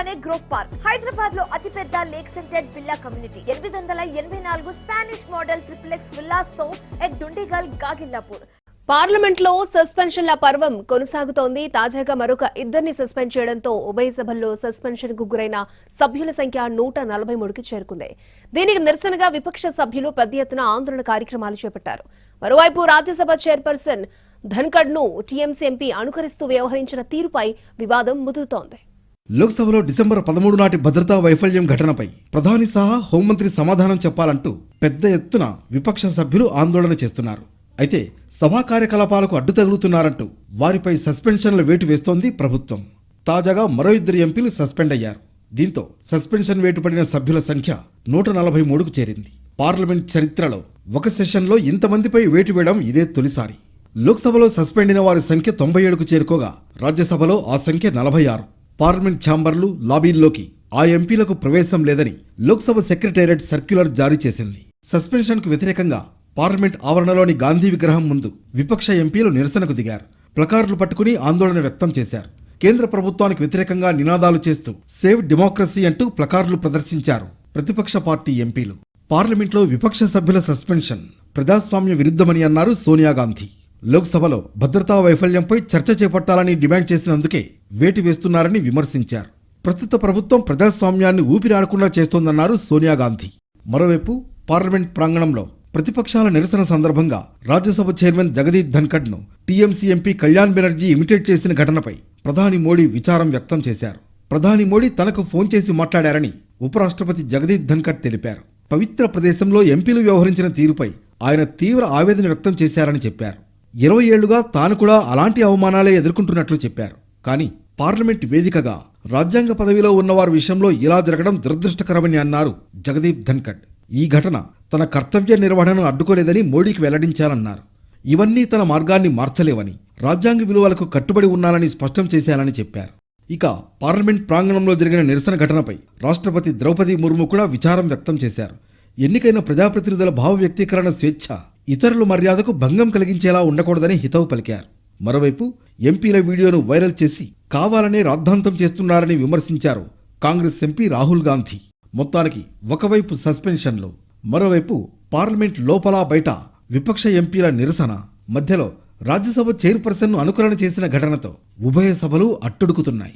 పక్కనే grove park. హైదరాబాద్లో అతిపెద్ద లేక్ సెంటెడ్ విల్లా కమ్యూనిటీ. ఎనిమిది వందల ఎనభై నాలుగు స్పానిష్ మోడల్ త్రిప్లెక్స్ విల్లాస్తో ఎట్ దుండిగల్ గాగిల్లాపూర్. పార్లమెంట్లో సస్పెన్షన్ల పర్వం కొనసాగుతోంది. తాజాగా మరొక ఇద్దరిని సస్పెండ్ చేయడంతో ఉభయ సభల్లో సస్పెన్షన్కు గురైన సభ్యుల సంఖ్య నూట నలభై మూడుకి చేరుకుంది. దీనికి నిరసనగా విపక్ష సభ్యులు పెద్ద ఎత్తున ఆందోళన కార్యక్రమాలు చేపట్టారు. మరోవైపు రాజ్యసభ చైర్పర్సన్ ధన్కడ్ను టీఎంసీ ఎంపీ అనుకరిస్తూ వ్యవహరించిన తీరుపై వివాదం ముదురుతోంది. లోక్సభలో డిసెంబర్ పదమూడు నాటి భద్రతా వైఫల్యం ఘటనపై ప్రధాని సహా హోంమంత్రి సమాధానం చెప్పాలంటూ పెద్ద ఎత్తున విపక్ష సభ్యులు ఆందోళన చేస్తున్నారు. అయితే సభా కార్యకలాపాలకు అడ్డు తగులుతున్నారంటూ వారిపై సస్పెన్షన్ల వేటు వేస్తోంది ప్రభుత్వం. తాజాగా మరో ఇద్దరు ఎంపీలు సస్పెండ్ అయ్యారు. దీంతో సస్పెన్షన్ వేటు పడిన సభ్యుల సంఖ్య నూట నలభై మూడుకు చేరింది. పార్లమెంట్ చరిత్రలో ఒక సెషన్లో ఇంతమందిపై వేటు వేయడం ఇదే తొలిసారి. లోక్సభలో సస్పెండ్ అయిన వారి సంఖ్య తొంభై ఏడుకు చేరుకోగా రాజ్యసభలో ఆ సంఖ్య నలభై ఆరు. పార్లమెంట్ ఛాంబర్లు లాబీల్లోకి ఆ ఎంపీలకు ప్రవేశం లేదని లోక్సభ సెక్రటేరియట్ సర్క్యులర్ జారీ చేసింది. సస్పెన్షన్కు వ్యతిరేకంగా పార్లమెంట్ ఆవరణలోని గాంధీ విగ్రహం ముందు విపక్ష ఎంపీలు నిరసనకు దిగారు. ప్లకార్డులు పట్టుకుని ఆందోళన వ్యక్తం చేశారు. కేంద్ర ప్రభుత్వానికి వ్యతిరేకంగా నినాదాలు చేస్తూ సేవ్ డెమోక్రసీ అంటూ ప్లకార్డులు ప్రదర్శించారు ప్రతిపక్ష పార్టీ ఎంపీలు. పార్లమెంట్లో విపక్ష సభ్యుల సస్పెన్షన్ ప్రజాస్వామ్య విరుద్ధమని అన్నారు సోనియా గాంధీ. లోక్సభలో భద్రతా వైఫల్యంపై చర్చ చేపట్టాలని డిమాండ్ చేసినందుకే వేటు వేస్తున్నారని విమర్శించారు. ప్రస్తుత ప్రభుత్వం ప్రజాస్వామ్యాన్ని ఊపిరాడకుండా చేస్తోందన్నారు సోనియా గాంధీ. మరోవైపు పార్లమెంట్ ప్రాంగణంలో ప్రతిపక్షాల నిరసన సందర్భంగా Rajya Sabha chairman Jagdeep ధన్కడ్ను TMC MP Kalyan Banerjee imitate చేసిన ఘటనపై ప్రధాని మోడీ విచారం వ్యక్తం చేశారు. ప్రధాని మోడీ తనకు ఫోన్ చేసి మాట్లాడారని ఉపరాష్ట్రపతి జగదీప్ ధన్కడ్ తెలిపారు. పవిత్ర ప్రదేశంలో ఎంపీలు వ్యవహరించిన తీరుపై ఆయన తీవ్ర ఆవేదన వ్యక్తం చేశారని చెప్పారు. ఇరవై ఏళ్ళుగా తాను కూడా అలాంటి అవమానాలే ఎదుర్కొంటున్నట్లు చెప్పారు. కానీ పార్లమెంట్ వేదికగా రాజ్యాంగ పదవిలో ఉన్నవారి విషయంలో ఇలా జరగడం దురదృష్టకరమని అన్నారు జగదీప్ ధన్కడ్ ఈ ఘటన తన కర్తవ్య నిర్వహణను అడ్డుకోలేదని మోడీకి వెల్లడించారన్నారు. ఇవన్నీ తన మార్గాన్ని మార్చలేవని రాజ్యాంగ విలువలకు కట్టుబడి ఉన్నానని స్పష్టం చేశానని చెప్పారు. ఇక పార్లమెంట్ ప్రాంగణంలో జరిగిన నిరసన ఘటనపై రాష్ట్రపతి ద్రౌపది ముర్ము కూడా విచారం వ్యక్తం చేశారు. ఎన్నికైన ప్రజాప్రతినిధుల భావ వ్యక్తీకరణ స్వేచ్ఛ ఇతరుల మర్యాదకు భంగం కలిగించేలా ఉండకూడదని హితవు పలికారు. మరోవైపు ఎంపీల వీడియోను వైరల్ చేసి కావాలనే రాద్ధాంతం చేస్తున్నారని విమర్శించారు కాంగ్రెస్ ఎంపీ రాహుల్ గాంధీ. మొత్తానికి ఒకవైపు సస్పెన్షన్లు మరోవైపు పార్లమెంట్ లోపల బయట విపక్ష ఎంపీల నిరసన మధ్యలో రాజ్యసభ చైర్పర్సన్ను అనుకరణ చేసిన ఘటనతో ఉభయ సభలు అట్టుడుకుతున్నాయి